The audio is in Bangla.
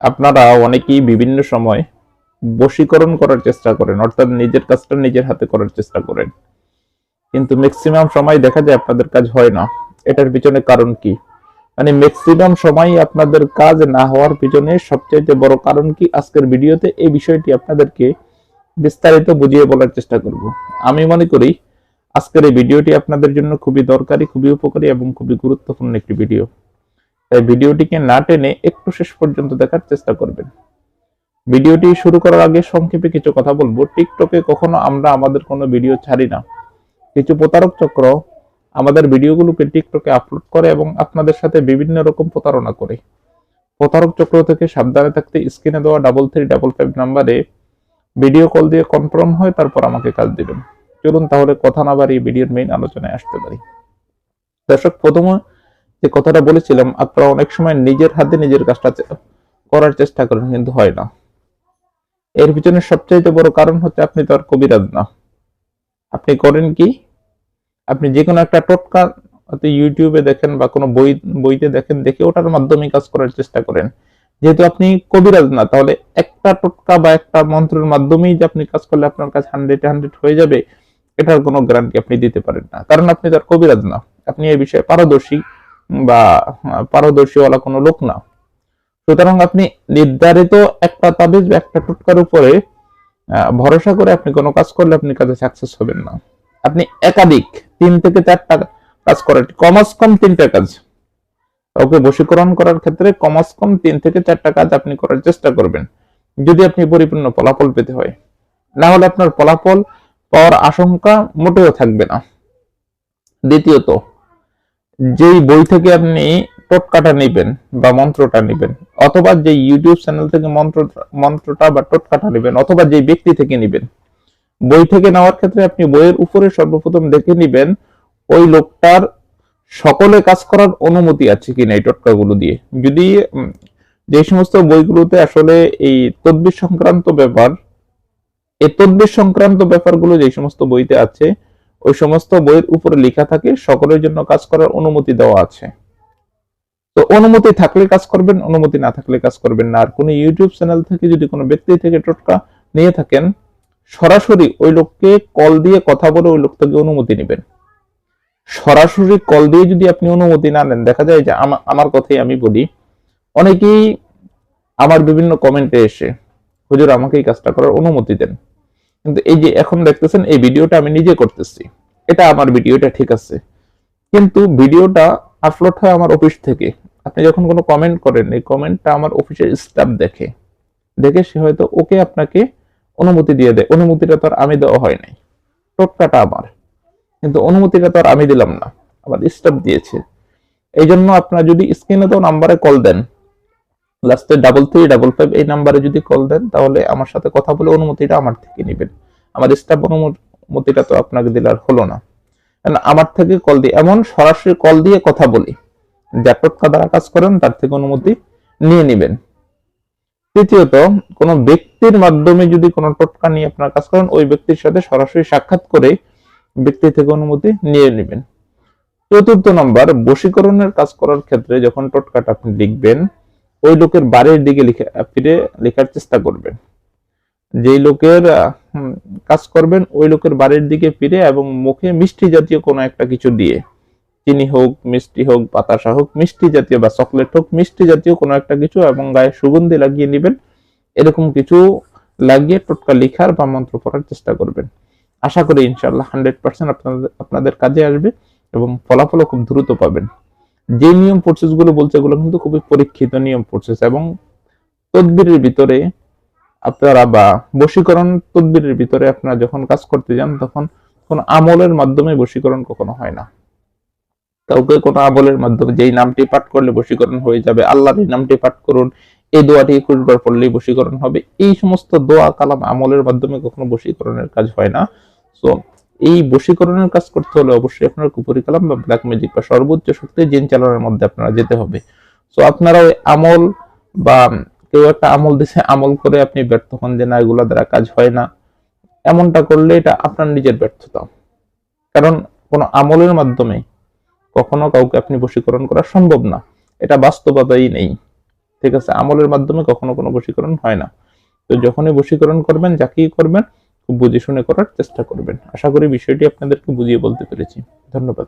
আপনারা অনেকেই বিভিন্ন সময় বশীকরণ করার চেষ্টা করেন, অর্থাৎ নিজের কাজটা নিজের হাতে করার চেষ্টা করেন। কিন্তু ম্যাক্সিমাম সময় দেখা যায় আপনাদের কাজ হয় না। এটার পিছনে কারণ কি? মানে ম্যাক্সিমাম সময় আপনাদের কাজ না হওয়ার পিছনে সবচাইতে বড় কারণ কি? আজকের ভিডিওতে এই বিষয়টি আপনাদেরকে বিস্তারিত বুঝিয়ে বলার চেষ্টা করব। আমি মনে করি আজকের এই ভিডিওটি আপনাদের জন্য খুবই দরকারি, খুবই উপকারী এবং খুবই গুরুত্বপূর্ণ একটি ভিডিও। তাই ভিডিওটিকে না টেনে একটু শেষ পর্যন্ত দেখার চেষ্টা করবেন। ভিডিওটি শুরু করার আগে সংক্ষেপে কিছু কথা বলব। টিকটকে কখনো আমরা আমাদের কোনো ভিডিও ছাড়ি না। কিছু প্রতারক চক্র আমাদের ভিডিওগুলোকে টিকটকে আপলোড করে এবং আপনাদের সাথে বিভিন্ন রকম প্রতারণা করে। প্রতারক চক্র থেকে সাবধানে থাকতে স্ক্রিনে দেওয়া ডাবল থ্রি ডাবল ফাইভ নাম্বারে ভিডিও কল দিয়ে কনফার্ম হয় তারপর আমাকে কাজ দিবেন। চলুন তাহলে কথা না বাড়িয়ে ভিডিওর মেইন আলোচনায় আসতে পারি। দর্শক, প্রথমে যে কথাটা বলেছিলাম, আপনারা অনেক সময় নিজের হাতে নিজের কাজটা করার চেষ্টা করেন, কিন্তু হয় না। এর পিছনে সবচাইতে বড় কারণ হচ্ছে আপনি তো আর কবিরাজ না। আপনি করেন কি? আপনি যে কোনো একটা টোটকা ইউটিউবে দেখেন বা কোনো বই, বইতে দেখেন, দেখে ওটার মাধ্যমে কাজ করার চেষ্টা করেন। যেহেতু আপনি কবিরাজ না, তাহলে একটা টোটকা বা একটা মন্ত্রের মাধ্যমেই যে আপনি কাজ করলে আপনার কাছে হান্ড্রেড হান্ড্রেড হয়ে যাবে, এটার কোনো গ্যারান্টি আপনি দিতে পারেন না। কারণ আপনি তার কবিরাজ না। আপনি এই বিষয়ে পারদর্শী। বা পারদর্শীওয়ালা কোনো লোক না। সুতরাং আপনি নির্ধারিত একটা তাবিজ বা একটা টোটকার উপরে ভরসা করে আপনি কোনো কাজ করলে আপনি কাজে সাকসেস হবেন না। আপনি একাধিক, তিন থেকে চারটা কাজ করেন কমাস কম তিনটা কাজ। কাউকে বশীকরণ করার ক্ষেত্রে কমাস কম তিন থেকে চারটা কাজ আপনি করার চেষ্টা করবেন, যদি আপনি পরিপূর্ণ ফলাফল পেতে হয়। না হলে আপনার ফলাফল পাওয়ার আশঙ্কা মোটেও থাকবে না। দ্বিতীয়ত যেই বই থেকে আপনি টোটকাটা নেবেন বা মন্ত্রটা নেবেন, অথবা যে ইউটিউব চ্যানেল থেকে মন্ত্র, মন্ত্রটা বা টোটকাটা নেবেন, অথবা যে ব্যক্তি থেকে নেবেন, বই থেকে নেওয়ার ক্ষেত্রে আপনি বইয়ের উপরে সর্বপ্রথম দেখে নেবেন, ওই লোকটার সকলে কাজ করার অনুমতি আছে কিনা এই টোটকাগুলো দিয়ে। যদি যে সমস্ত বইগুলোতে আসলে এই তদ্বির সংক্রান্ত ব্যাপার, এই তদ্বির সংক্রান্ত ব্যাপারগুলো যে সমস্ত বইতে আছে ওই সমস্ত বইয়ের উপরে লেখা থাকে, সকলের জন্য কাজ করার অনুমতি দেওয়া আছে। তো অনুমতি থাকলে কাজ করবেন, অনুমতি না থাকলে কাজ করবেন না। আর কোনো ইউটিউব চ্যানেল থেকে যদি কোনো ব্যক্তি থেকে টোটকা নিয়ে থাকেন, সরাসরি ওই লোককে কল দিয়ে কথা বলে ওই লোক থেকে অনুমতি নেবেন। সরাসরি কল দিয়ে যদি আপনি অনুমতি না নেন, দেখা যায় যে আমা- আমার কথাই আমি বলি। অনেকেই আমার বিভিন্ন কমেন্টে এসে, হুজুর আমাকে এই কাজটা করার অনুমতি দেন। কিন্তু এই যে এখন দেখতেছেন, এই ভিডিওটা আমি নিজে করতেছি। এটা আমার ভিডিওটা, ঠিক আছে। কিন্তু ভিডিওটা আপলোড হয় আমার অফিস থেকে। আপনি যখন কোনো কমেন্ট করেন, এই কমেন্টটা আমার অফিসের স্টাফ দেখে। দেখে সে হয়তো ওকে আপনাকে অনুমতি দিয়ে দেয়। অনুমতিটা তো আর আমি দেওয়া হয় নাই। টোটকাটা আমার। কিন্তু অনুমতিটা তো আর আমি দিলাম না। আমার স্টাফ দিয়েছে। এই জন্য আপনারা যদি স্ক্রিনে তো নাম্বারে কল দেন লাস্টে ডাবল থ্রি ডাবল ফাইভ এই নাম্বারে যদি কল দেন, তাহলে আমার সাথে কথা বলে অনুমতিটা আমার থেকে নেবেন। আমার স্টাফ অনুমতিটা তো আপনাকে দিলে আর হলো না। আমার থেকে কল দিয়ে, এমন সরাসরি কল দিয়ে কথা বলি। যা টোটকা দ্বারা কাজ করেন, তার থেকে অনুমতি নিয়ে নেবেন। তৃতীয়ত, কোনো ব্যক্তির মাধ্যমে যদি কোনো টোটকা নিয়ে আপনার কাজ করেন, ওই ব্যক্তির সাথে সরাসরি সাক্ষাৎ করে ব্যক্তি থেকে অনুমতি নিয়ে নেবেন। চতুর্থ নম্বর বশীকরণের কাজ করার ক্ষেত্রে যখন টোটকাটা আপনি লিখবেন ওই লোকের বাড়ির দিকে লিখে, ফিরে লেখার চেষ্টা করবেন। যেই লোকের কাজ করবেন, ওই লোকের বাড়ির দিকে ফিরে এবং মুখে মিষ্টি জাতীয় কোনো একটা কিছু দিয়ে, চিনি হোক, মিষ্টি হোক, বাতাসা হোক, মিষ্টি জাতীয় বা চকলেট হোক, মিষ্টি জাতীয় কোনো একটা কিছু এবং গায়ে সুগন্ধি লাগিয়ে নেবেন, এরকম কিছু লাগিয়ে টোটকা লিখার বা মন্ত্র পড়ার চেষ্টা করবেন। আশা করি ইনশাল্লাহ হান্ড্রেড পার্সেন্ট আপনাদের আপনাদের কাজে আসবে এবং ফলাফলও খুব দ্রুত পাবেন। যে নিয়ম প্রসেসগুলো বলছে, এগুলো কিন্তু খুবই পরীক্ষিত নিয়ম প্রসেস এবং তদবিরের ভিতরে আপনারা বা বশীকরণ তদবিরের ভিতরে আপনারা যখন কাজ করতে যান, তখন কোনো আমলের মাধ্যমে বশীকরণ কখনো হয় না। কাউকে কোনো আমলের মাধ্যমে যেই নামটি পাঠ করলে বশীকরণ হয়ে যাবে আল্লাহর এই নামটি পাঠ করুন, এই দোয়াটি একুশবার পড়লেই বশীকরণ হবে, এই সমস্ত দোয়া কালাম আমলের মাধ্যমে কখনো বশীকরণের কাজ হয় না। সো এই বশীকরণের কাজ করতে হলে অবশ্যই আপনার কুপুরি কালাম বা ব্ল্যাক ম্যাজিক বা সর্বোচ্চ শক্তি জিন চালানোর মধ্যে আপনারা যেতে হবে। সো আপনারা ওই আমল বা কেউ একটা আমল দিছে, আমল করে আপনি ব্যর্থ হন যে না, এগুলো দ্বারা কাজ হয় না। এমনটা করলে এটা আপনার নিজের ব্যর্থতা। কারণ কোনো আমলের মাধ্যমে কখনো কাউকে আপনি বশীকরণ করা সম্ভব না। এটা বাস্তবতাই নেই। ঠিক আছে? আমলের মাধ্যমে কখনো কোনো বশীকরণ হয় না। তো যখনই বশীকরণ করবেন, যাকেই করবেন বুঝে শুনে করার চেষ্টা করবেন। আশা করি বিষয়টি আপনাদেরকে বুঝিয়ে বলতে পেরেছি। ধন্যবাদ।